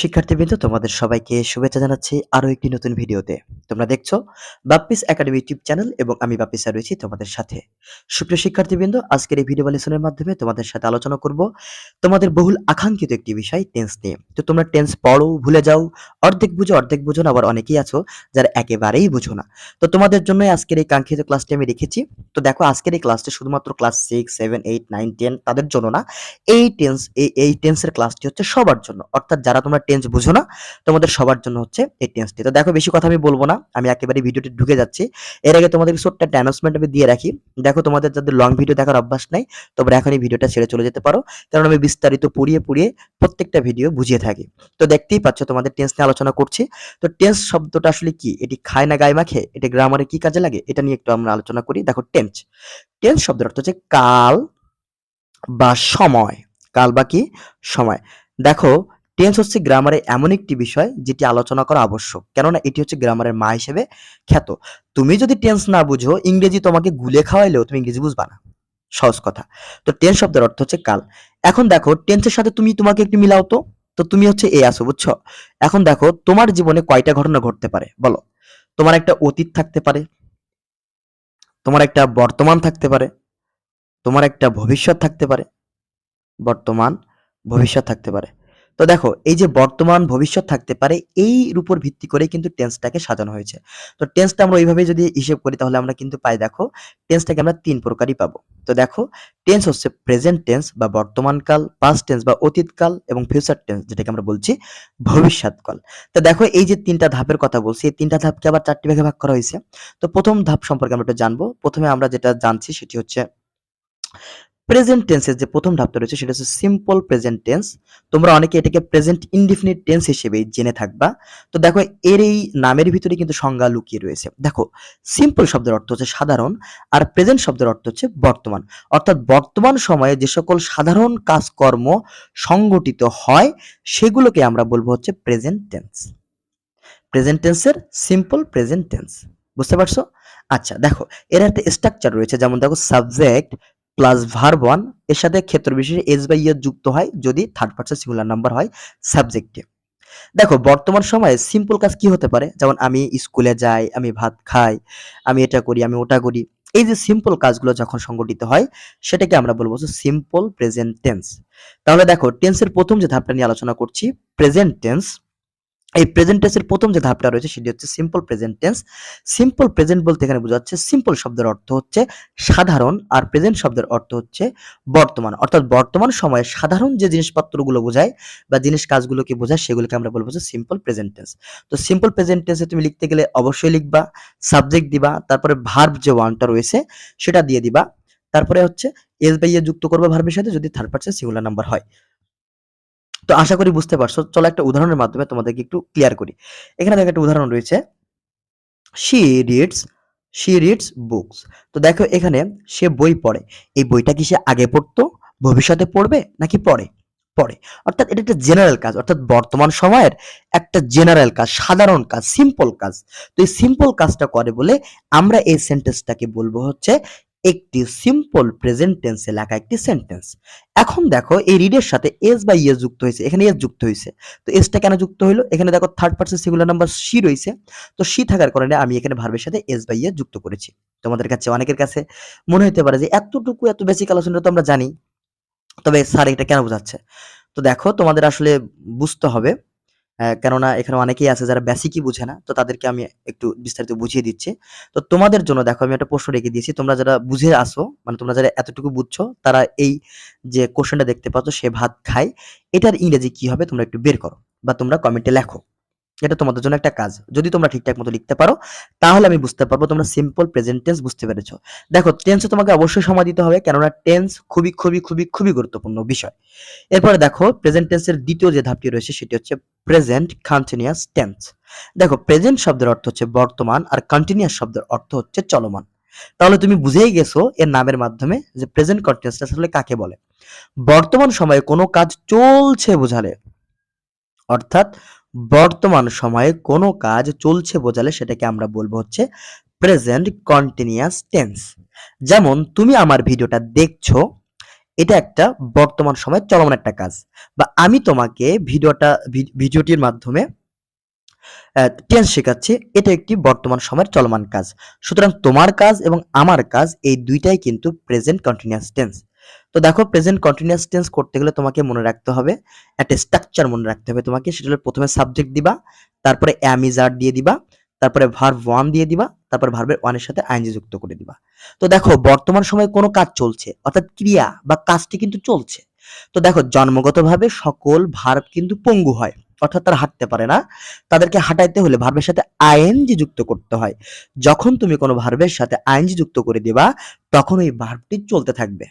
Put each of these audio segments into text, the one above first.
শিক্ষার্থীবৃন্দ, তোমাদের সবাইকে শুভেচ্ছা জানাচ্ছি আরও একটি নতুন ভিডিওতে। তোমরা দেখছ বাপ্পিস একাডেমি ইউটিউব চ্যানেল এবং আমি বাপ্পি স্যার রয়েছি তোমাদের সাথে। সুপ্রিয় শিক্ষার্থীবৃন্দ, আজকের এই ভিডিও লেসনের মাধ্যমে তোমাদের সাথে আলোচনা করব তোমাদের বহুল আকাঙ্ক্ষিত একটি বিষয় টেন্স নিয়ে। তো তোমরা টেন্স পড়ো, ভুলে যাও, অর্ধেক বুঝো অর্ধেক বুঝো না, আবার অনেকেই আছো যারা একেবারেই বুঝো না। তো তোমাদের জন্য আজকের এই কাঙ্ক্ষিত ক্লাসটি আমি রেখেছি। তো দেখো আজকের এই ক্লাসটি শুধুমাত্র class six seven eight nine ten তাদের জন্য না, এই টেন্স এই টেন্সের ক্লাসটি হচ্ছে সবার জন্য। অর্থাৎ যারা তোমরা টেন্স বুঝো না, তোমাদের সবার জন্য হচ্ছে এই টেন্সটি তো দেখো, বেশি কথা আমি বলব না, আমি একেবারে ভিডিওটি ঢুকে যাচ্ছি। এর আগে তোমাদের ছোট্ট একটা অ্যানাউন্সমেন্ট আমি দিয়ে রাখি। দেখো, তোমাদের যাদের লং ভিডিও দেখার অভ্যাস নাই, তোমরা এখন এই ভিডিওটা ছেড়ে চলে যেতে পারো। কারণ আমি বিস্তারিত পুড়িয়ে পুড়িয়ে প্রত্যেকটা ভিডিও বুঝিয়ে থাকি। তো দেখতেই পাচ্ছ, তোমাদের টেন্স নিয়ে আলোচনা করছি। তো টেন্স শব্দটা আসলে কি? এটি খায় না গায়ে মাখে? এটি গ্রামারে কি কাজে লাগে? এটা নিয়ে একটু আমরা আলোচনা করি। দেখো টেন্স টেন্স শব্দের অর্থ হচ্ছে কাল বা সময়। কাল বা কি? সময়। দেখো টেন্স হচ্ছে গ্রামারে এমন একটি বিষয় যেটি আলোচনা করা আবশ্যক। কেননা এটি হচ্ছে গ্রামারের মা হিসেবে খ্যাত। তুমি যদি টেন্স না বুঝো, ইংরেজি তোমাকে গুলে খাওয়াইলেও তুমি ইংরেজি বুঝবা না। সহজ কথা। তো টেন্স শব্দের অর্থ হচ্ছে কাল। এখন দেখো টেন্সের সাথে তুমি তোমাকে একটু মিলাও তো। তো তুমি হচ্ছে এ আসো বুঝছ? এখন দেখো, তোমার জীবনে কয়টা ঘটনা ঘটতে পারে? বলো। তোমার একটা অতীত থাকতে পারে। তোমার একটা বর্তমান থাকতে পারে। তোমার একটা ভবিষ্যৎ থাকতে পারে। বর্তমান ভবিষ্যৎ থাকতে পারে। তো দেখো, এই যে বর্তমান ভবিষ্যৎ থাকতে পারে এই উপর ভিত্তি করে কিন্তু টেন্সটাকে সাজানো হয়েছে। তো টেন্সটা আমরা ওইভাবে যদি হিসেব করি, তাহলে আমরা কিন্তু পাই, দেখো টেন্সটাকে আমরা তিন প্রকারই পাবো। তো দেখো টেন্স হচ্ছে প্রেজেন্ট টেন্স বা বর্তমানকাল পাস্ট টেন্স বা অতীতকাল এবং ফিউচার টেন্স যেটাকে আমরা বলছি ভবিষ্যৎকাল তো দেখো, এই যে তিনটা ধাপের কথা বলছি, এই তিনটা ধাপকে আবার চারটি ভাগে ভাগ করা হয়েছে। তো প্রথম ধাপ সম্পর্কে আমরা একটু জানব। প্রথমে আমরা যেটা জানছি, সেটি হচ্ছে প্রেজেন্ট টেন্সের যে প্রথম ধাপটা রয়েছে, সেটা হচ্ছে সিম্পল প্রেজেন্ট টেন্স তোমরা অনেকে এটাকে প্রেজেন্ট ইনডিফিনিট টেন্স হিসেবে জেনে থাকবা। তো দেখো, এর এই নামের ভিতরে কিন্তু সংজ্ঞা লুকিয়ে রয়েছে। দেখো সিম্পল শব্দের অর্থ হচ্ছে সাধারণ, আর প্রেজেন্ট শব্দের অর্থ হচ্ছে বর্তমান। অর্থাৎ বর্তমান সময়ে যে সকল সাধারণ কাজকর্ম সংগঠিত হয়, সেগুলোকে আমরা বলব হচ্ছে প্রেজেন্ট টেন্স প্রেজেন্ট টেন্সের সিম্পল প্রেজেন্ট টেন্স বুঝতে পারছ? আচ্ছা দেখো, এর একটা স্ট্রাকচার রয়েছে। যেমন দেখো সাবজেক্ট প্লাস ভার্ব ওয়ানের সাথে ক্ষেত্র বিশেষে এস বাই ইয়ার যুক্ত হয় যদি থার্ড পার্সন সিঙ্গুলার নাম্বার হয় সাবজেক্টে দেখো, বর্তমান সময়ে সিম্পল কাজ কি হতে পারে? যেমন আমি স্কুলে যাই, আমি ভাত খাই, আমি এটা করি, আমি ওটা করি। এই যে সিম্পল কাজগুলো যখন সংগঠিত হয়, সেটাকে আমরা বলব সিম্পল প্রেজেন্ট টেন্স তাহলে দেখো টেন্সের প্রথম যে ধাপটা নিয়ে আলোচনা করছি প্রেজেন্ট টেন্স এই প্রেজেন্ট টেন্সের প্রথম যে ধাপটা রয়েছে সেটি হচ্ছে simple present tense simple present বলতে এখানে বোঝা যাচ্ছে সিম্পল শব্দের অর্থ হচ্ছে সাধারণ আর প্রেজেন্ট শব্দের অর্থ হচ্ছে বর্তমান। অর্থাৎ বর্তমান সময়ে সাধারণ যে জিনিসপত্রগুলো বোঝায় বা জিনিস কাজগুলোকে বোঝায় সেগুলোকে আমরা বলব যে সিম্পল প্রেজেন্ট টেন্স তো সিম্পল প্রেজেন্ট টেন্সে তুমি লিখতে গেলে অবশ্যই লিখবা সাবজেক্ট দিবা, তারপরে ভার্ব যে ওয়ানটা রয়েছে সেটা দিয়ে দিবা, তারপরে হচ্ছে এস বাই এ যুক্ত করবে ভার্বের সাথে যদি থার্ড পার্সন সিঙ্গুলার নাম্বার হয়। তো আশা করি বুঝতে পারছ। চলো একটা উদাহরণের মাধ্যমে তোমাদেরকে একটু ক্লিয়ার করি। এখানে দেখো একটা উদাহরণ রয়েছে। She reads she reads books তো দেখো এখানে সে বই পড়ে। এই বইটা কি সে আগে পড়তো, ভবিষ্যতে পড়বে নাকি পড়ে? পড়ে। অর্থাৎ এটা একটা জেনারেল কাজ, অর্থাৎ বর্তমান সময়ের একটা জেনারেল কাজ, সাধারণ কাজ সিম্পল কাজ। তো এই সিম্পল কাজটা করে বলে আমরা এই সেন্টেন্সটাকে বলব হচ্ছে একটি সিম্পল প্রেজেন্ট টেন্সে লেখা একটি সেন্টেন্স এখন দেখো, এই রিডের সাথে এস বা ইয়েস যুক্ত হয়েছে। এখানে এস যুক্ত হয়েছে। তো এসটা কেন যুক্ত হলো এখানে দেখো third person singular number S রয়েছে। তো সি থাকার কারণে আমি এখানে ভার্বের সাথে এস বা ইয়েস যুক্ত করেছি। তোমাদের কাছে অনেকের কাছে মনে হতে পারে যে এতটুকু, এত বেসিক আলোচনা তো আমরা জানি। তবে স্যার এটা কেন বোঝাচ্ছে? তো দেখো, তোমাদের আসলে বুঝতে হবে কেননা এখানে অনেকেই আছে যারা বেসিকই বুঝে না, তো তাদেরকে আমি একটু বিস্তারিত বুঝিয়ে দিচ্ছি। তো তোমাদের জন্য দেখো, আমি একটা প্রশ্ন রেখে দিয়েছি, তোমরা যারা বুঝে আসো মানে তোমরা যারা এতটুকু বুঝছ, তারা এই যে কোশ্চেনটা দেখতে পাচ্ছ, সে ভাত খায়, এটার ইংরেজি কি হবে তোমরা একটু বের করো, বা তোমরা কমেন্টে লেখো। এটা তোমাদের জন্য একটা কাজ। যদি তোমরা ঠিকঠাক মতো লিখতে পারো, তাহলে আমি বুঝতে পারব তোমরা সিম্পল প্রেজেন্ট টেন্স বুঝতে পেরেছ। দেখো টেন্সে তোমাকে অবশ্যই সময় দিতে হবে, কেননা টেন্স খুবই খুবই খুবই খুবই গুরুত্বপূর্ণ বিষয়। এরপরে দেখো প্রেজেন্ট টেন্সের দ্বিতীয় যে ধাপটি রয়েছে, সেটি হচ্ছে প্রেজেন্ট কন্টিনিউয়াস টেন্স দেখো প্রেজেন্ট শব্দের অর্থ হচ্ছে বর্তমান আর কন্টিনিউয়াস শব্দের অর্থ হচ্ছে চলমান। তাহলে তুমি বুঝেই গেছো এর নামের মাধ্যমে যে প্রেজেন্ট কন্টিনিউয়াস আসলে কাকে বলে। বর্তমান সময়ে কোনো কাজ চলছে বোঝালে, অর্থাৎ বর্তমান সময়ে কোনো কাজ চলছে বোঝালে সেটাকে আমরা বলব হচ্ছে প্রেজেন্ট কন্টিনিউয়াস টেন্স যেমন, তুমি আমার ভিডিওটা দেখছ, এটা একটা বর্তমান সময়ে চলমান একটা কাজ বা আমি তোমাকে ভিডিওটা ভিডিওটির মাধ্যমে টেন্স শেখাচ্ছি, এটা একটি বর্তমান সময়ের চলমান কাজ। সুতরাং তোমার কাজ এবং আমার কাজ এই দুইটাই কিন্তু প্রেজেন্ট কন্টিনিউয়াস টেন্স তো দেখো প্রেজেন্ট কন্টিনিউয়াস টেন্স করতে গেলে তোমাকে মনে রাখতে হবে, একটা স্ট্রাকচার মনে রাখতে হবে তোমাকে, সেটা হলো প্রথমে সাবজেক্ট দিবা, তারপরে অ্যামিজার দিয়ে দিবা, তারপরে ভার্ব ওয়ান দিয়ে দিবা, তারপর ভার্বের ওয়ানের সাথে আইনজি যুক্ত করে দিবা। তো দেখো, বর্তমান সময়ে কোনো কাজ চলছে, অর্থাৎ ক্রিয়া বা কাজটি কিন্তু চলছে। তো দেখো, জন্মগতভাবে সকল ভার্ব কিন্তু পঙ্গু হয়, অর্থাৎ তারা হাঁটতে পারে না। তাদেরকে হাঁটাইতে হলে ভার্বের সাথে আইএনজি যুক্ত করতে হয়। যখন তুমি কোনো ভার্বের সাথে আইএনজি যুক্ত করে দিবা, তখন ওই ভার্বটি চলতে থাকবে।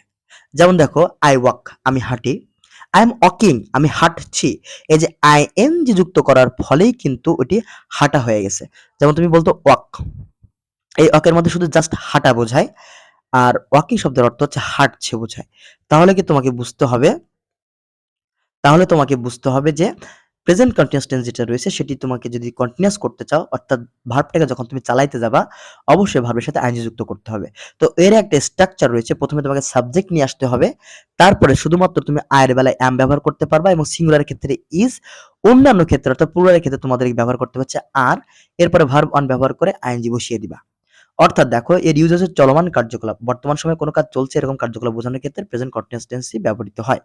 যেমন দেখো আই ওয়াক আমি হাঁটি। আই এম ওয়াকিং আমি হাঁটছি। এই যে আই এন জি যুক্ত করার ফলেই কিন্তু ওটি হাঁটা হয়ে গেছে। যেমন তুমি বলতো ওয়াক এই ওয়াকের মধ্যে শুধু জাস্ট হাঁটা বোঝায়, আর ওয়াকিং শব্দের অর্থ হচ্ছে হাঁটছে বোঝায়। তাহলে কি তোমাকে বুঝতে হবে? তাহলে তোমাকে বুঝতে হবে যে প্রেজেন্ট কন্টিনিউয়াস টেন্স যেটা রয়েছে, সেটি তোমাকে যদি কন্টিনিউয়াস করতে চাও, অর্থাৎ ভার্বটাকে যখন তুমি চালাইতে যাবা, অবশ্যই ভার্বের সাথে আইনজি যুক্ত করতে হবে। তো এর একটা স্ট্রাকচার রয়েছে, প্রথমে তোমাকে সাবজেক্ট নিয়ে আসতে হবে, তারপরে শুধুমাত্র তুমি আয়ের বেলায় অ্যাম ব্যবহার করতে পারবা এবং সিঙ্গুলারের ক্ষেত্রে ইজ অন্যান্য ক্ষেত্রে অর্থাৎ প্লুরালের ক্ষেত্রে তোমাদের ব্যবহার করতে হচ্ছে আর এরপরে ভার্ব অন ব্যবহার করে আইনজি বসিয়ে দিবা। অর্থাৎ দেখো, এর ইউজ হচ্ছে চলমান কার্যকলাপ। বর্তমান সময়ে কোনো কাজ চলছে এরকম কার্যকলাপ বোঝানোর ক্ষেত্রে প্রেজেন্ট কন্টিনিউয়াস ব্যবহৃত হয়।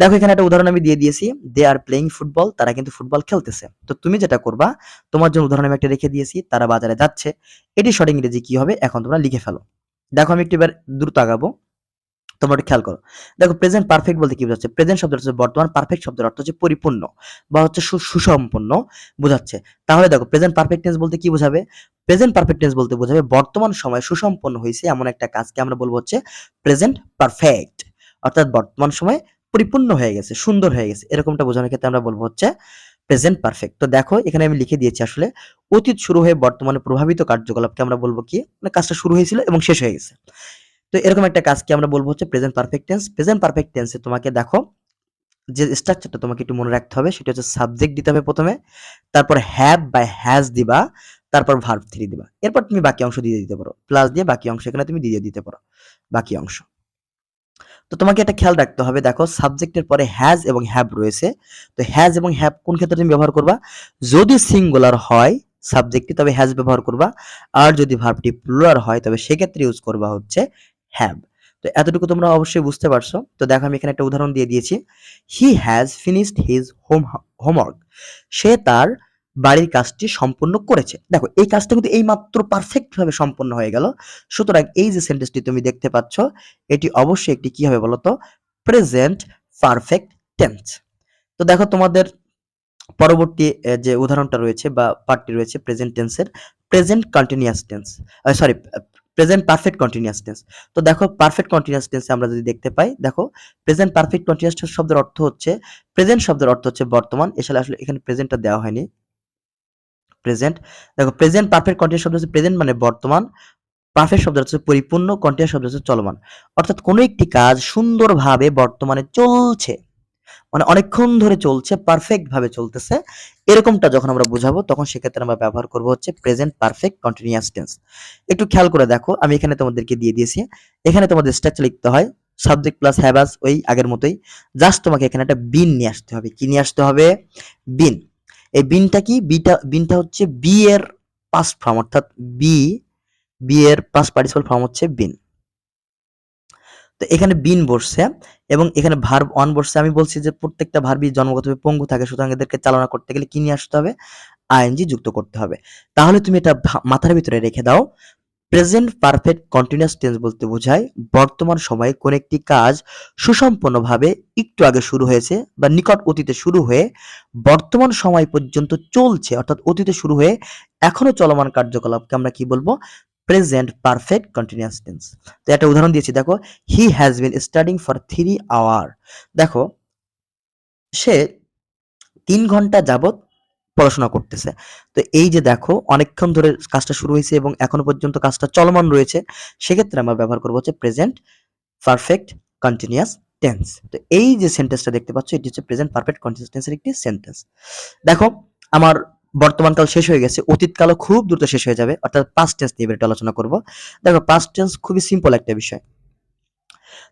দেখো, এখানে একটা উদাহরণ আমি দিয়ে দিয়েছি। দে আর প্লেইং ফুটবল তারা কিন্তু ফুটবল খেলতেছে। তো তুমি যেটা করবা, তোমার জন্য উদাহরণ আমি একটা রেখে দিয়েছি, তারা বাজারে যাচ্ছে। এটি সঠিক ইংরেজি কি হবে, এখন তোমরা লিখে ফেলো। দেখো, আমি একটু এবার দ্রুত আগাবো। তোমরা একটু খেয়াল করো। দেখো প্রেজেন্ট পারফেক্ট বলতে কি বোঝাচ্ছে? প্রেজেন্ট শব্দের হচ্ছে বর্তমান পারফেক্ট শব্দের অর্থ হচ্ছে পরিপূর্ণ বা হচ্ছে সুসম্পন্ন বোঝাচ্ছে। তাহলে দেখো প্রেজেন্ট পারফেক্ট টেন্স বলতে কি বোঝাবে? প্রেজেন্ট পারফেক্ট টেন্স বলতে বোঝাবে বর্তমান সময়ে সুসম্পন্ন হয়েছে এমন একটা কাজকে আমরা বলব হচ্ছে প্রেজেন্ট পারফেক্ট অর্থাৎ বর্তমান সময়ে পরিপূর্ণ হয়ে গেছে, সুন্দর হয়ে গেছে। এরকমটা বোঝানোর ক্ষেত্রে আমরা বলব হচ্ছে প্রেজেন্ট পারফেক্ট তো দেখো এখানে আমি লিখে দিয়েছি আসলে অতীত শুরু হয়ে বর্তমানে প্রভাবিত কার্যকলাপকে আমরা বলব কি? মানে কাজটা শুরু হয়েছিল এবং শেষ হয়ে গেছে। তো এরকম একটা কাজকে আমরা বলব হচ্ছে present perfect tense present perfect টেন্সে তোমাকে দেখো, যে স্ট্রাকচারটা তোমাকে একটু মনে রাখতে হবে, সেটা হচ্ছে সাবজেক্ট দিতে হবে প্রথমে, তারপর হ্যাভ বা হ্যাজ দিবা, তারপর ভার্ব থ্রি দিবা। এরপর তুমি বাকি অংশ দিয়ে দিতে পারো। প্লাস দিয়ে বাকি অংশ এখানে তুমি দিয়ে দিতে পারো, বাকি অংশ। তো তোমাকে এটা খেয়াল রাখতে হবে, দেখো সাবজেক্টের পরে হ্যাজ এবং হ্যাভ রয়েছে। তো হ্যাজ এবং হ্যাভ কোন ক্ষেত্রে তুমি ব্যবহার করবা? যদি সিঙ্গুলার হয় সাবজেক্টটি তবে হ্যাজ ব্যবহার করবা। আর যদি ভার্বটি প্লুরাল হয়, তবে সেক্ষেত্রে ইউজ করবা হচ্ছে হ্যাভ তো এতটুকু তোমরা অবশ্যই বুঝতে পারছ। তো দেখো আমি এখানে একটা উদাহরণ দিয়ে দিয়েছি। He has finished his home homework সে তার বাড়ির কাজটি সম্পূর্ণ করেছে। দেখো, এই কাজটা কিন্তু এই মাত্র পারফেক্ট ভাবে সম্পন্ন হয়ে গেল। সুতরাং এই যে সেন্টেন্সটি তুমি দেখতে পাচ্ছ, এটি অবশ্যই একটি কি হবে বলতো? প্রেজেন্ট পারফেক্ট টেন্স তো দেখো তোমাদের পরবর্তী যে উদাহরণটা রয়েছে বা পার্টটি রয়েছে প্রেজেন্ট টেন্সের present continuous tense sorry present perfect continuous tense তো দেখো পারফেক্ট কন্টিনিউয়াস টেন্সে আমরা যদি দেখতে পাই, দেখো প্রেজেন্ট পারফেক্ট কন্টিনিউয়াস শব্দের অর্থ হচ্ছে প্রেজেন্ট শব্দের অর্থ হচ্ছে বর্তমান এছাড়া আসলে এখানে প্রেজেন্টটা দেওয়া হয়নি। প্রেজেন্ট দেখো প্রেজেন্ট পারফেক্ট কন্টিনিউয়াস শব্দ হচ্ছে প্রেজেন্ট মানে বর্তমান পারফেক্ট শব্দ হচ্ছে পরিপূর্ণ কন্টিনিউয়াস শব্দ হচ্ছে চলমান। অর্থাৎ কোনো একটি কাজ সুন্দরভাবে বর্তমানে চলছে। মানে অনেকক্ষণ ধরে চলছে পারফেক্ট ভাবে চলতেছে। এরকমটা যখন আমরা বুঝাবো, তখন সেক্ষেত্রে আমরা ব্যবহার করব হচ্ছে প্রেজেন্ট পারফেক্ট কন্টিনিউয়াস টেন্স একটু খেয়াল করে দেখো, আমি এখানে তোমাদেরকে দিয়ে দিয়েছি। এখানে তোমাদের স্ট্রাকচার লিখতে হয় সাবজেক্ট প্লাস হ্যাভাস ওই আগের মতোই। জাস্ট তোমাকে এখানে একটা বিন নিয়ে আসতে হবে। কি নিয়ে আসতে হবে? বিন এই বিনটা কি? বিটা বিনটা হচ্ছে বি এর পাস্ট ফর্ম অর্থাৎ বি বি এর পাস্ট পার্টিসিপাল ফর্ম হচ্ছে বিন তো এখানে বিন বসছে এবং এখানে ভার্ব অন বসছে। আমি বলছি যে প্রত্যেকটা ভার্বই জন্মগতভাবে পঙ্গু থাকে, সুতরাং এদেরকে চালনা করতে গেলে কি নিয়ে আসতে হবে? আইএনজি যুক্ত করতে হবে। তাহলে তুমি এটা মাথার ভিতরে রেখে দাও। প্রেজেন্ট পারফেক্ট কন্টিনিউয়াস টেন্স বলতে বোঝায় বর্তমান সময়ে কোন একটি কাজ সুসম্পন্নভাবে একটু আগে শুরু হয়েছে বা নিকট অতীতে শুরু হয়ে বর্তমান সময় পর্যন্ত চলছে, অর্থাৎ অতীতে শুরু হয়ে এখনও চলমান কার্যকলাপকে আমরা কি বলব? প্রেজেন্ট পারফেক্ট কন্টিনিউয়াস টেন্স তো একটা উদাহরণ দিয়েছি, দেখো he has been studying for three hour দেখো, সে তিন ঘণ্টা যাবত পড়াশোনা করতেছে। তো এই যে দেখো, অনেকক্ষণ ধরে কাজটা শুরু হয়েছে এবং এখনও পর্যন্ত কাজটা চলমান রয়েছে, সেক্ষেত্রে আমরা ব্যবহার করব হচ্ছে প্রেজেন্ট পারফেক্ট কন্টিনিউয়াস টেন্স তো এই যে সেন্টেন্সটা দেখতে পাচ্ছ, এটি হচ্ছে প্রেজেন্ট পারফেক্ট কন্টিনিউয়াস টেন্সের একটি সেন্টেন্স দেখো, আমার বর্তমানকাল শেষ হয়ে গেছে অতীতকালও খুব দ্রুত শেষ হয়ে যাবে, অর্থাৎ পাস্ট টেন্স নিয়ে একটু আলোচনা করব। দেখো পাস্ট টেন্স খুবই সিম্পল একটা বিষয়।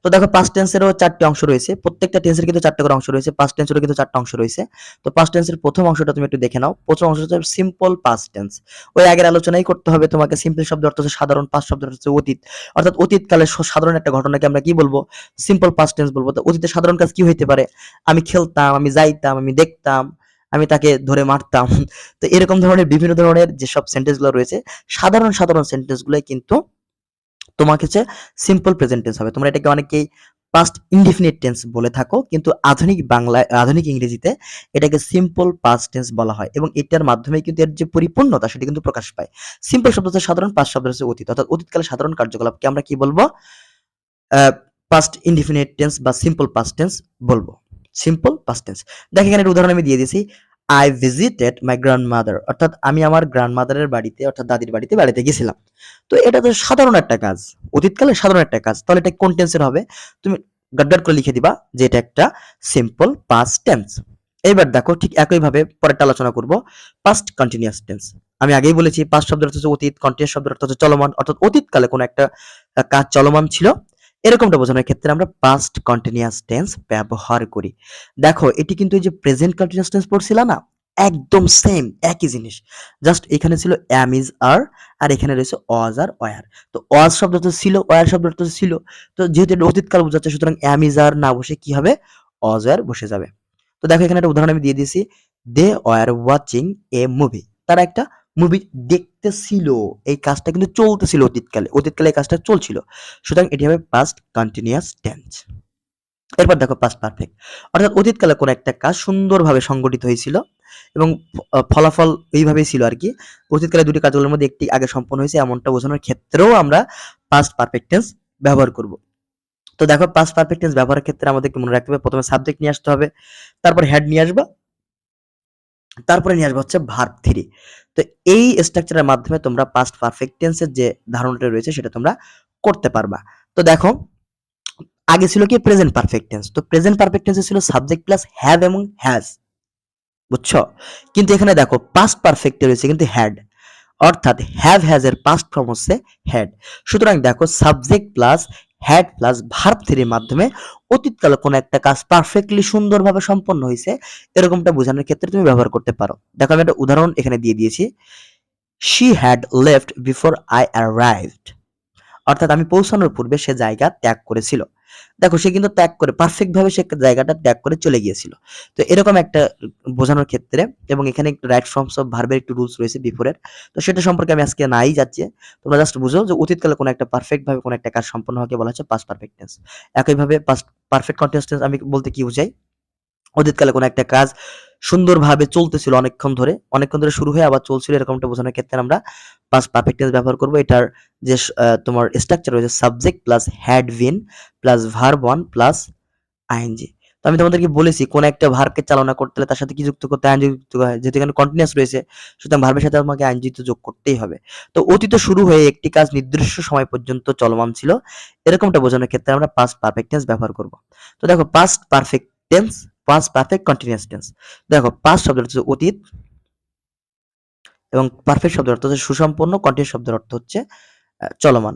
তো দেখো পাস্ট টেন্সেরও চারটি অংশ রয়েছে, প্রত্যেকটা টেন্সের কিন্তু চারটা করে অংশ রয়েছে পাস্ট টেন্সেরও কিন্তু চারটা অংশ রয়েছে। তো পাস্ট টেন্সের প্রথম অংশটা তুমি একটু দেখে নাও, প্রথম অংশটা হচ্ছে সিম্পল পাস্ট টেন্স ওই আগের আলোচনাই করতে হবে, তোমাকে সিম্পল শব্দ অর্থ হচ্ছে সাধারণ পাস্ট শব্দ হচ্ছে অতীত। অর্থাৎ অতীতকালে সাধারণ একটা ঘটনাকে আমরা কি বলব? সিম্পল পাস্ট টেন্স বলব। তো অতীতে সাধারণ কাজ কি হইতে পারে? আমি খেলতাম, আমি যাইতাম, আমি দেখতাম আমি তাকে ধরে মারতাম। তো এরকম ধরনের, বিভিন্ন ধরনের যেসব সেন্টেন্সগুলো রয়েছে, সাধারণ সাধারণ সেন্টেন্সগুলোই কিন্তু তোমাকে হচ্ছে সিম্পল প্রেজেন্ট টেন্স হবে। তোমরা এটাকে অনেকেই পাস্ট ইনডিফিনিট টেন্স বলে থাকো, কিন্তু আধুনিক বাংলায়, আধুনিক ইংরেজিতে এটাকে সিম্পল পাস্ট টেন্স বলা হয় এবং এটার মাধ্যমে কিন্তু এর যে পরিপূর্ণতা সেটা কিন্তু প্রকাশ পায়। সিম্পল শব্দ হচ্ছে সাধারণ পাস্ট শব্দ হচ্ছে অতীত। অর্থাৎ অতীতকালে সাধারণ কার্যকলাপকে আমরা কি বলব? পাস্ট ইনডিফিনিট টেন্স বা সিম্পল পাস্ট টেন্স বলব। সিম্পল পাস্ট টেন্স দেখ এখানে উদাহরণ আমি দিয়ে দিয়েছি। আই ভিজিটেড মাই গ্র্যান্ডমাদার অর্থাৎ আমি আমার গ্র্যান্ডমাদারের বাড়িতে, অর্থাৎ দাদির বাড়িতে বেড়াতে গেছিলাম। তো এটা তো সাধারণ একটা কাজ। অতীতকালে সাধারণ একটা কাজ। তাহলে এটা কোন টেন্সের হবে? তুমি গাড্ডার করে লিখে দিবা যে এটা একটা সিম্পল পাস্ট টেন্স এবার দেখো ঠিক একইভাবে পরেরটা আলোচনা করব। পাস্ট কন্টিনিউয়াস টেন্স আমি আগেই বলেছি পাস্ট শব্দের অর্থ হচ্ছে অতীত কন্টিনিউয়াস শব্দের অর্থ হচ্ছে চলমান। অর্থাৎ অতীতকালে কোনো একটা কাজ চলমান ছিল। এরকমটা বোঝানোর ক্ষেত্রে আমরা পাস্ট কন্টিনিউয়াস টেন্স ব্যবহার করি। দেখো, এটি কিন্তু এই যে প্রেজেন্ট কন্টিনিউয়াস টেন্স পড়ছিল না, একদম সেম একই জিনিস। জাস্ট এখানে ছিল অ্যাম ইজ আর আর এখানে রয়েছে অজ আর ওয়ার তো অজ শব্দ তো ছিল ওয়ার শব্দ তো ছিল। তো যেহেতু এটা অতীতকাল বোঝাচ্ছে, সুতরাং অ্যাম ইজ আর না বসে কি হবে? অজ আর বসে যাবে। তো দেখো, এখানে একটা উদাহরণ আমি দিয়ে দিয়েছি। They were watching a movie তারা একটা মুভি দেখতেছিল, এই কাজটা কিন্তু চলতেছিল অতীতকালে অতীতকালে এই কাজটা চলছিল। সুতরাং এটি হবে পাস্ট কন্টিনিউয়াস টেন্স এরপর দেখো পাস্ট পারফেক্ট অর্থাৎ অতীতকালে কোনো একটা কাজ সুন্দরভাবে সংগঠিত হয়েছিল এবং ফলাফল এইভাবেই ছিল আর কি। অতীতকালে দুটি কাজগুলোর মধ্যে একটি আগে সম্পন্ন হয়েছে, এমনটা বোঝানোর ক্ষেত্রেও আমরা পাস্ট পারফেক্ট টেন্স ব্যবহার করব। তো দেখো পাস্ট পারফেক্ট টেন্স ব্যবহারের ক্ষেত্রে আমাদেরকে মনে রাখতে হবে, প্রথমে সাবজেক্ট নিয়ে আসতে হবে, তারপর হেড নিয়ে আসবা তারপরে নিয়ে আসবে হচ্ছে ভার্ব থ্রি তো এই স্ট্রাকচারের মাধ্যমে তোমরা পাস্ট পারফেক্ট টেন্সের যে ধারণাটা রয়েছে সেটা তোমরা করতে পারবা। তো দেখো, আগে ছিল কি প্রেজেন্ট পারফেক্ট টেন্স তো প্রেজেন্ট পারফেক্ট টেন্সে ছিল সাবজেক্ট প্লাস হ্যাভ এবং হ্যাজ বুঝছ? কিন্তু এখানে দেখো পাস্ট পারফেক্টে রয়েছে কিন্তু হ্যাড অর্থাৎ হ্যাভ হ্যাজ এর পাস্ট ফর্ম হচ্ছে হ্যাড সুতরাং দেখো subject plus had plus verb থ্রির মাধ্যমে অতীতকালে কোনো একটা কাজ পারফেক্টলি সুন্দরভাবে সম্পন্ন হয়েছে, এরকমটা বোঝানোর ক্ষেত্রে তুমি ব্যবহার করতে পারো। দেখো আমি একটা উদাহরণ এখানে দিয়ে দিয়েছি। She had left before I arrived অর্থাৎ আমি পৌঁছানোর পূর্বে সে জায়গা ত্যাগ করেছিল। দেখো, সে কিন্তু ত্যাগ করে পারফেক্ট ভাবে সে জায়গাটা ত্যাগ করে চলে গিয়েছিল। তো এরকম একটা বোঝানোর ক্ষেত্রে এবং এখানে একটু রাইট ফর্মস অফ ভার্বের একটু রুলস রয়েছে বিফোরের তো সেটা সম্পর্কে আমি আজকে নাই যাচ্ছি। তোমরা জাস্ট বুঝো যে অতীতকালে কোনো একটা পারফেক্ট ভাবে কোনো একটা কাজ সম্পন্ন হওয়াকে বলা হচ্ছে পাস্ট পারফেক্ট টেন্স একইভাবে পাস্ট পারফেক্ট কন্টিনিউয়াস টেন্স আমি বলতে কি বোঝাই? অতীতকালে কোনো একটা কাজ সুন্দরভাবে চলতেছিল অনেকক্ষণ ধরে। অনেকক্ষণ ধরে শুরু হয়ে আবার চলছিল, এরকমটা বোঝানোর ক্ষেত্রে আমরা পাস্ট পারফেক্ট টেন্স ব্যবহার করব। এটার যে তোমার স্ট্রাকচার রয়েছে subject plus had been plus verb one plus ING তো আমি তোমাদেরকে বলেছি, কোন একটা ভার্বকে চালনা করতে হলে তার সাথে কি যুক্ত করতে আইনজি যুক্ত হয়। যেহেতু এখানে কন্টিনিউয়াস রয়েছে, সুতরাং ভার্বের সাথে আমাকে আইনজি তো যোগ করতেই হবে। তো অতীত শুরু হয়ে একটি কাজ নির্দিষ্ট সময় পর্যন্ত চলমান ছিল, এরকমটা বোঝানোর ক্ষেত্রে আমরা পাস্ট পারফেক্ট টেন্স ব্যবহার করব। তো দেখো past perfect tense past perfect continuous tense দেখো পাস্ট অর্থ হচ্ছে অতীত এবং পারফেক্ট শব্দের অর্থ হচ্ছে সুসম্পন্ন কন্টিনিউয়াস শব্দের অর্থ হচ্ছে চলমান।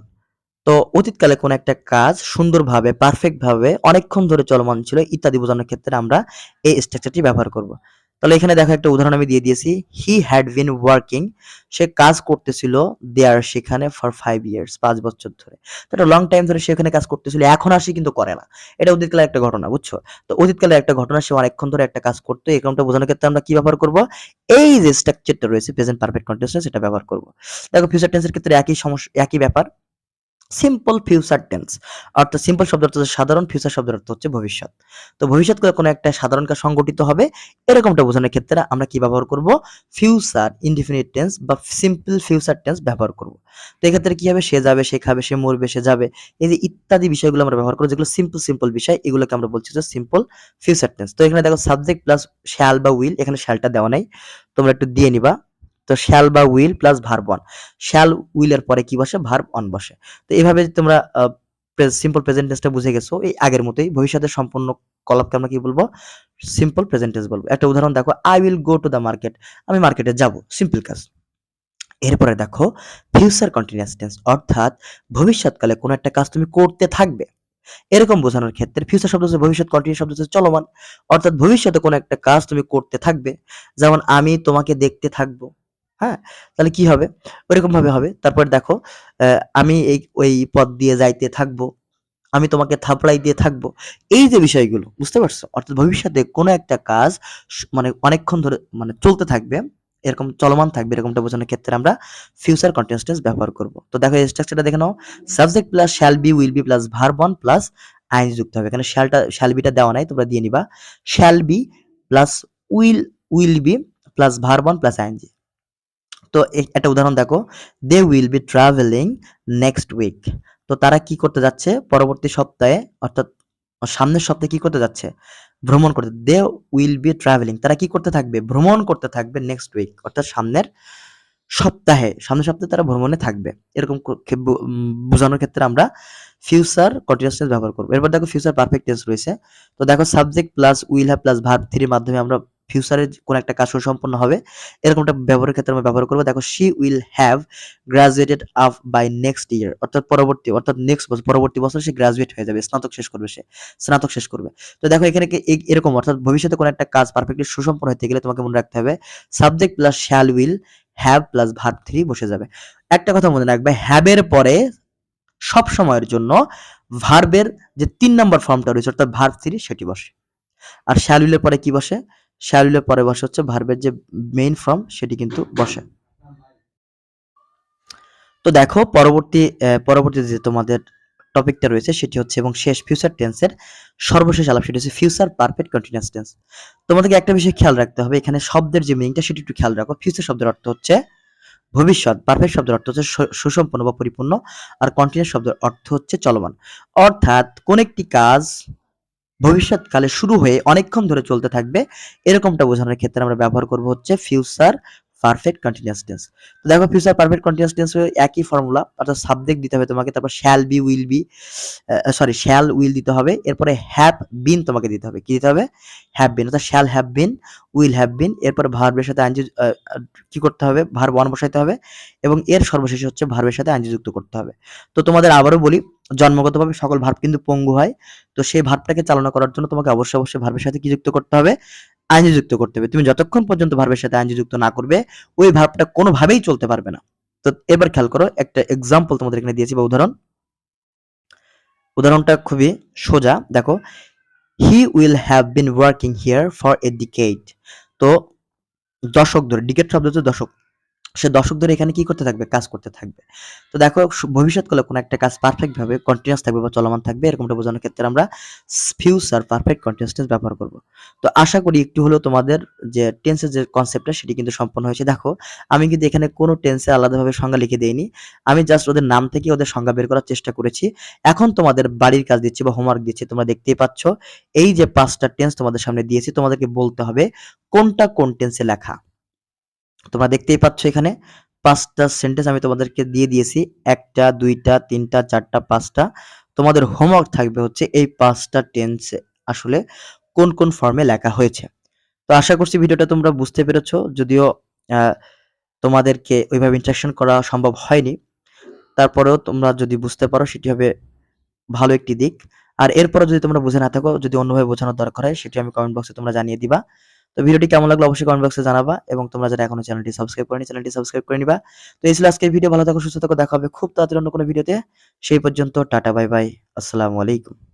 তো অতীতকালে কোনো একটা কাজ সুন্দরভাবে পারফেক্ট ভাবে অনেকক্ষণ ধরে চলমান ছিল ইত্যাদি বোঝানোর ক্ষেত্রে আমরা এই স্ট্রাকচারটি ব্যবহার করব। তাহলে এখানে দেখো একটা উদাহরণ আমি দিয়ে দিয়েছি। হি হ্যাড বিন ওয়ার্কিং সে কাজ করতেছিল দেয়ার সেখানে ফর ফাইভ ইয়ার্স পাঁচ বছর ধরে। তো একটা লং টাইম ধরে সেখানে কাজ করতেছিল, এখন আর সে কিন্তু করে না। এটা অতীতকালের একটা ঘটনা, বুঝছ? তো অতীতকালের একটা ঘটনা, সে অনেকক্ষণ ধরে একটা কাজ করতো, এই কারণটা বোঝানোর ক্ষেত্রে আমরা কি ব্যবহার করব? এই যে স্ট্রাকচারটা রয়েছে প্রেজেন্ট পারফেক্ট কন্টিনিউয়াস সেটা ব্যবহার করব। দেখো ফিউচার টেন্সের ক্ষেত্রে একই সমস্যা একই ব্যাপার। সিম্পল ফিউচার টেন্স অর্থাৎ সিম্পল শব্দের অর্থ সাধারণ ফিউচার শব্দের অর্থ হচ্ছে ভবিষ্যৎ। তো ভবিষ্যৎ করে কোনো একটা সাধারণ কাজ সংগঠিত হবে, এরকমটা বোঝানোর ক্ষেত্রে আমরা কি ব্যবহার করব? ফিউচার ইনডিফিনিট টেন্স বা সিম্পল ফিউচার টেন্স ব্যবহার করব। তো এক্ষেত্রে কি হবে? সে যাবে, সে খাবে, সে মরবে, সে যাবে। এই যে ইত্যাদি বিষয়গুলো আমরা ব্যবহার করব, যেগুলো সিম্পল সিম্পল বিষয়, এগুলোকে আমরা বলছি যে সিম্পল ফিউচার টেন্স তো এখানে দেখো সাবজেক্ট প্লাস শ্যাল বা উইল এখানে শ্যালটা দেওয়া নাই। তোমরা একটু দিয়ে নিবা। তো শ্যাল বা will plus verb one shall উইলের পরে কি বসে? ভার্ব অন বসে। তো এইভাবে তোমরা সিম্পল প্রেজেন্ট বুঝে গেছো, এই আগের মতোই ভবিষ্যতের সম্পূর্ণ কলাপকে আমরা কি বলব? সিম্পল প্রেজেন্ট বলব। একটা উদাহরণ দেখো I will go to the market আমি মার্কেটে যাব। সিম্পল কাজ। এরপরে দেখো ফিউচার কন্টিনিউয়াস টেন্স অর্থাৎ ভবিষ্যৎকালে কোনো একটা কাজ তুমি করতে থাকবে। এরকম বোঝানোর ক্ষেত্রে ফিউচার শব্দ হচ্ছে ভবিষ্যৎ কন্টিনিউ শব্দ হচ্ছে চলমান। অর্থাৎ ভবিষ্যতে কোনো একটা কাজ তুমি করতে থাকবে। যেমন আমি তোমাকে দেখতে থাকব। হ্যাঁ? তাহলে কি হবে? ওইরকম ভাবে হবে। তারপর দেখো আমি এই, ওই পথ দিয়ে যাইতে থাকব। আমি তোমাকে থাপড়াই দিয়ে থাকব। এই যে বিষয়গুলো, বুঝতে পারছ? অর্থাৎ ভবিষ্যতে কোনো একটা কাজ মানে অনেকক্ষণ ধরে মানে চলতে থাকবে, এরকম চলমান থাকবে, এরকমটা বোঝানোর ক্ষেত্রে আমরা ফিউচার কন্টিনিউয়াস টেন্স ব্যবহার করব। তো দেখো, এই স্ট্রাকচারটা দেখে নাও। Subject plus shall be will be plus verb one plus ING যুক্ত হবে। এখানে শ্যালটা শ্যাল বিটা দেওয়া নাই, তোমরা দিয়ে নিবা। Shall be plus will will be plus verb one plus ING তো একটা উদাহরণ দেখো। They will be travelling next week তো তারা কি করতে যাচ্ছে? পরবর্তী সপ্তাহে, অর্থাৎ সামনের সপ্তাহে কি করতে যাচ্ছে? ভ্রমণ করতে। দে উইল বি ট্রাভেলিং তারা কি করতে থাকবে? ভ্রমণ করতে থাকবে নেক্সট উইক অর্থাৎ সামনের সপ্তাহে। সামনের সপ্তাহে তারা ভ্রমণে থাকবে। এরকম বোঝানোর ক্ষেত্রে আমরা ফিউচার কন্টিনিউয়াস টেন্স ব্যবহার করব। এরপর দেখো ফিউচার পারফেক্ট টেন্স রয়েছে। তো দেখো subject plus will have plus verb থ্রির মাধ্যমে আমরা ফিউচারের কোন একটা কাজ সুসম্পন্ন হবে এরকমটা ব্যবহারের ক্ষেত্রে আমরা ব্যবহার করব। দেখো she will have graduated up by next year অর্থাৎ পরবর্তী, অর্থাৎ নেক্সট বছর, পরবর্তী বছর সে গ্রাজুয়েট হয়ে যাবে, স্নাতক শেষ করবে সে, স্নাতক শেষ করবে। তো দেখো, এখানে এরকম, অর্থাৎ ভবিষ্যতে কোনো একটা কাজ পারফেক্টলি সুসম্পন্ন হতে গেলে তোমাকে মনে রাখতে হবে subject plus shall will have plus verb three বসে যাবে। একটা কথা মনে রাখবে হ্যাবের পরে সব সময়ের জন্য ভার্বের যে তিন নম্বর ফর্মটা রয়েছে, অর্থাৎ ভার্ব থ্রি সেটি বসে। আর শ্যাল উইলের পরে কি বসে? শ্যাল উইলের পরে বসে হচ্ছে ভার্বের যে মেইন ফর্ম সেটি কিন্তু বসে। তো দেখো, পরবর্তী পরবর্তী যে তোমাদের টপিকটা রয়েছে সেটি হচ্ছে এবং শেষ ফিউচার টেন্সের সর্বশেষ আলাপ, সেটি হচ্ছে ফিউচার পারফেক্ট কন্টিনিউয়াস টেন্স তোমাদেরকে একটা বিষয় খেয়াল রাখতে হবে, এখানে শব্দের যে মিনিংটা সেটি একটু খেয়াল রাখো। ফিউচার শব্দের অর্থ হচ্ছে ভবিষ্যৎ পারফেক্ট শব্দের অর্থ হচ্ছে সুসম্পন্ন বা পরিপূর্ণ, আর কন্টিনিউয়াস শব্দের অর্থ হচ্ছে চলমান। অর্থাৎ কোন একটি কাজ ভবিষ্যৎকালে শুরু হয়ে অনেকক্ষণ ধরে চলতে থাকবে। এরকমটা বোঝানোর ক্ষেত্রে আমরা ব্যবহার করব হচ্ছে ফিউচার পারফেক্ট কন্টিনিউয়াস টেন্স তো দেখো ফিউচার পারফেক্ট কন্টিনিউয়াস টেন্স একই ফর্মুলা অর্থাৎ সাবজেক্ট দিতে হবে তোমাকে, তারপর shall be will be sorry shall will দিতে হবে। এরপরে হ্যাভ বিন তোমাকে দিতে হবে। কি দিতে হবে? হ্যাভ বিন অর্থাৎ shall have been will have been এরপর ভার্বের সাথে আইনজি কি করতে হবে? ভার্ব ওয়ান বসাইতে হবে। এবং এর সর্বশেষে হচ্ছে ভার্বের সাথে আইনজি যুক্ত করতে হবে। তো তোমাদের আবারও বলি জন্মগতভাবে সকল ভার্ব কিন্তু পঙ্গু হয়। তো সেই ভার্বটাকে চালনা করার জন্য তোমাকে অবশ্যই অবশ্যই ভার্বের সাথে কি যুক্ত করতে হবে? আইনজি যুক্ত করতে হবে। তুমি যতক্ষণ পর্যন্ত ভার্বের সাথে আইনজি যুক্ত না করবে, ওই ভার্বটা কোনোভাবেই চলতে পারবে না। তো এবার খেয়াল করো, একটা এক্সাম্পল তোমাদের এখানে দিয়েছি বা উদাহরণ। উদাহরণটা খুবই সোজা। দেখো he will have been working here for a decade তো দশক ধরে ডিকেট শব্দ হচ্ছে দশক। সে দশক ধরে এখানে কি করতে থাকবে? কাজ করতে থাকবে। তো দেখো ভবিষ্যৎকালে কোনো একটা কাজ পারফেক্ট ভাবে কন্টিনিউস থাকবে বা চলমান থাকবে, এরকমটা বোঝানোর ক্ষেত্রে আমরা ফিউচার পারফেক্ট কন্টিনিউয়াস টেন্স ব্যবহার করব। তো আশা করি একটু হলেও তোমাদের যে টেন্সের যে কনসেপ্টটা সেটি কিন্তু সম্পন্ন হয়েছে। দেখো, আমি কিন্তু এখানে কোনো টেন্সে আলাদাভাবে সংজ্ঞা লিখে দেইনি। আমি জাস্ট ওদের নাম থেকে ওদের সংজ্ঞা বের করার চেষ্টা করেছি। এখন তোমাদের বাড়ির কাজ দিচ্ছি বা হোমওয়ার্ক দিচ্ছি, তোমরা দেখতেই পাচ্ছ। এই যে পাঁচটা টেন্স তোমাদের সামনে দিয়েছি, তোমাদেরকে বলতে হবে কোনটা কোন টেন্সে লেখা। তোমরা দেখতেই পাচ্ছ এখানে পাঁচটা সেন্টেন্স আমি তোমাদেরকে দিয়ে দিয়েছি। একটা, দুইটা, তিনটা, চারটা, পাঁচটা। তোমাদের হোমওয়ার্ক থাকবে হচ্ছে এই পাঁচটা টেন্সে আসলে কোন কোন ফর্মে লেখা হয়েছে। তো আশা করছি ভিডিওটা তোমরা বুঝতে পেরেছ, যদিও তোমাদেরকে ওইভাবে ইন্টারাকশন করা সম্ভব হয়নি। তারপরেও তোমরা যদি বুঝতে পারো, সেটি হবে ভালো একটি দিক। আর এরপরে যদি তোমরা বুঝে না থাকো, যদি অন্যভাবে বোঝানোর দরকার হয়, সেটি আমি কমেন্ট বক্সে তোমরা জানিয়ে দিবা। তো ভিডিওটি কেমন লাগল অবশ্যই কমেন্ট বক্সে জানাবা এবং তোমরা যারা এখনও চ্যানেলটি সাবস্ক্রাইব করেনি, চ্যানেলটি সাবস্ক্রাইব করে নিবা। তো এই ছিল আজকের ভিডিও, ভালো থাকো, সুস্থ থাকো, দেখা হবে খুব তাড়াতাড়ি অন্য কোনো ভিডিওতে। সেই পর্যন্ত টাটা বাই বাই আসসালামু আলাইকুম।